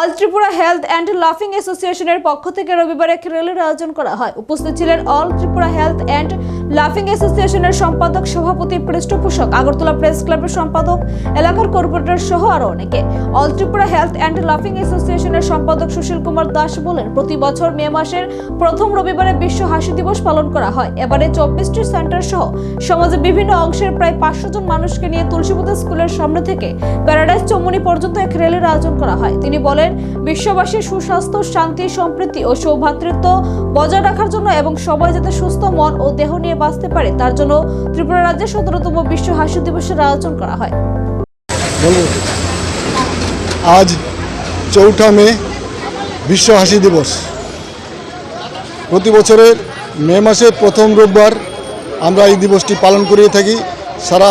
All Tripura health and লাফিং অ্যাসোসিয়েশনের পক্ষ থেকে রবিবার এক র্যালির আয়োজন করা হয়। উপস্থিত ছিলেন অল ত্রিপুরা হেলথ অ্যান্ড লাফিং অ্যাসোসিয়েশনের সম্পাদক, সভাপতি, পৃষ্ঠপোষক, আগরতলা প্রেস ক্লাবের সম্পাদক, এলাকার কর্পোরেটর সহ আরও অনেকে। অল ত্রিপুরা হেলথ অ্যান্ড লাফিং অ্যাসোসিয়েশনের সম্পাদক সুশীল কুমার দাস বলেন, প্রতি বছর মে মাসের প্রথম রবিবারে বিশ্ব হাসি দিবস পালন করা হয়। এবারে চব্বিশটি সেন্টার সহ সমাজের বিভিন্ন অংশের প্রায় পাঁচশো জন মানুষকে নিয়ে তুলসীপুতা স্কুলের সামনে থেকে প্যারাডাইস চৌমনি পর্যন্ত এক র্যালির আয়োজন করা হয়। তিনি বলেন বিশ্ববাসীর সুস্বাস্থ্য, শান্তি, সম্প্রীতি ও সৌভাতৃত্ব বজায় রাখার জন্য এবং সবাই যাতে সুস্থ মন ও দেহ নিয়ে বাঁচতে পারে, তার জন্য ত্রিপুরা রাজ্যে সতেরোতম বিশ্ব হাসি দিবসের আয়োজন করা হয়। আজ চৌঠা মে বিশ্ব হাসি দিবস। প্রতি বছরের মে মাসের প্রথম রোববার আমরা এই দিবসটি পালন করিয়ে থাকি, সারা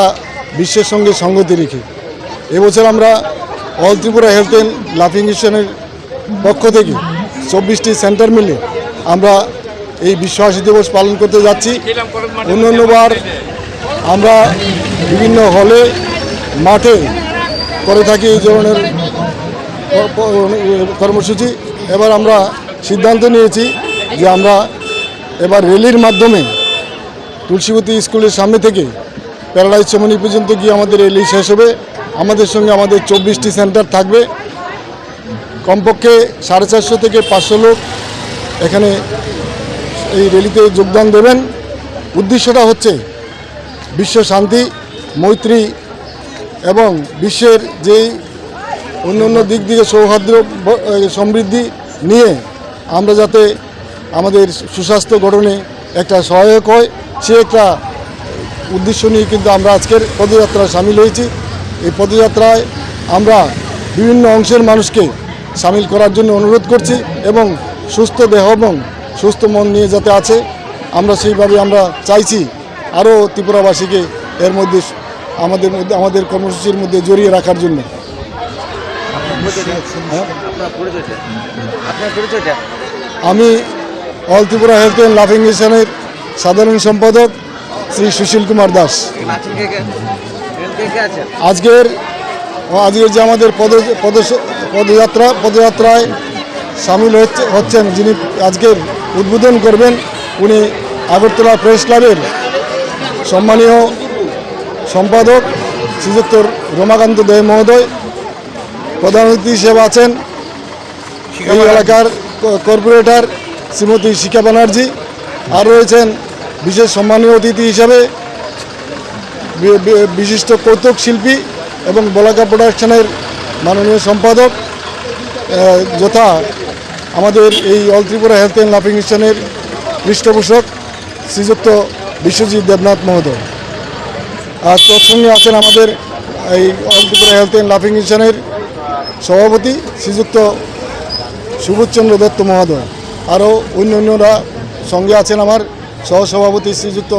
বিশ্বের সঙ্গে সঙ্গতি রেখে। এবছর আমরা অল ত্রিপুরা হেলথ অ্যান্ড লাফিং মিশনের পক্ষ থেকে চব্বিশটি সেন্টার মিলে আমরা এই বিশ্ব হাসি দিবস পালন করতে যাচ্ছি। অন্যান্যবার আমরা বিভিন্ন হলে, মাঠে করে থাকি এই ধরনের কর্মসূচি। এবার আমরা সিদ্ধান্ত নিয়েছি যে আমরা এবার রেলির মাধ্যমে তুলসীবতী স্কুলের সামনে থেকে প্যারাডাইজ চমনি পর্যন্ত গিয়ে আমাদের রেলি শেষ হবে। আমাদের সঙ্গে আমাদের চব্বিশটি সেন্টার থাকবে। কমপক্ষে সাড়ে চারশো থেকে পাঁচশো লোক এখানে এই র্যালিতে যোগদান দেবেন। উদ্দেশ্যটা হচ্ছে বিশ্ব শান্তি মৈত্রী এবং বিশ্বের যেই অন্য অন্য দিক ব- এ, সমৃদ্ধি নিয়ে আমরা যাতে আমাদের সুস্বাস্থ্য গঠনে একটা সহায়ক হয় সে একটা উদ্দেশ্য নিয়ে কিন্তু আমরা আজকের পদযাত্রায় সামিল হয়েছি। এই পদযাত্রায় আমরা বিভিন্ন অংশের মানুষকে সামিল করার জন্য অনুরোধ করছি এবং সুস্থ দেহ এবং সুস্থ মন নিয়ে যাতে আছে, আমরা সেইভাবে আমরা চাইছি আরও ত্রিপুরাবাসীকে এর মধ্যে আমাদের মধ্যে, আমাদের কর্মসূচির মধ্যে জড়িয়ে রাখার জন্য। আমি অল ত্রিপুরা হেলথ অ্যান্ড লাফিং মিশনের সাধারণ সম্পাদক শ্রী সুশীল কুমার দাস। আজকের আজকের যে আমাদের পদ পদ পদযাত্রা পদযাত্রায় সামিল হচ্ছে হচ্ছেন যিনি আজকের উদ্বোধন করবেন উনি আগরতলা প্রেস ক্লাবের সম্মানীয় সম্পাদক শ্রীযুক্ত রমাকান্ত দে মহোদয়। প্রধান অতিথি হিসেবে আছেন এই এলাকার কর্পোরেটর শ্রীমতী শিখা ব্যানার্জি। আর রয়েছেন বিশেষ সম্মানীয় অতিথি হিসেবে বিশিষ্ট কৌতুক শিল্পী এবং বলাকা প্রোডাকশনের মাননীয় সম্পাদক যথা আমাদের এই অল ত্রিপুরা হেলথ অ্যান্ড লাফিং মিশনের পৃষ্ঠপোষক শ্রীযুক্ত বিশ্বজিৎ দেবনাথ মহোদয়। আর তোর সঙ্গে আছেন আমাদের এই অল ত্রিপুরা হেলথ অ্যান্ড লাফিং মিশনের সভাপতি শ্রীযুক্ত সুবোধচন্দ্র দত্ত মহোদয়। আরও অন্য অন্যরা সঙ্গে আছেন আমার সহসভাপতি শ্রীযুক্ত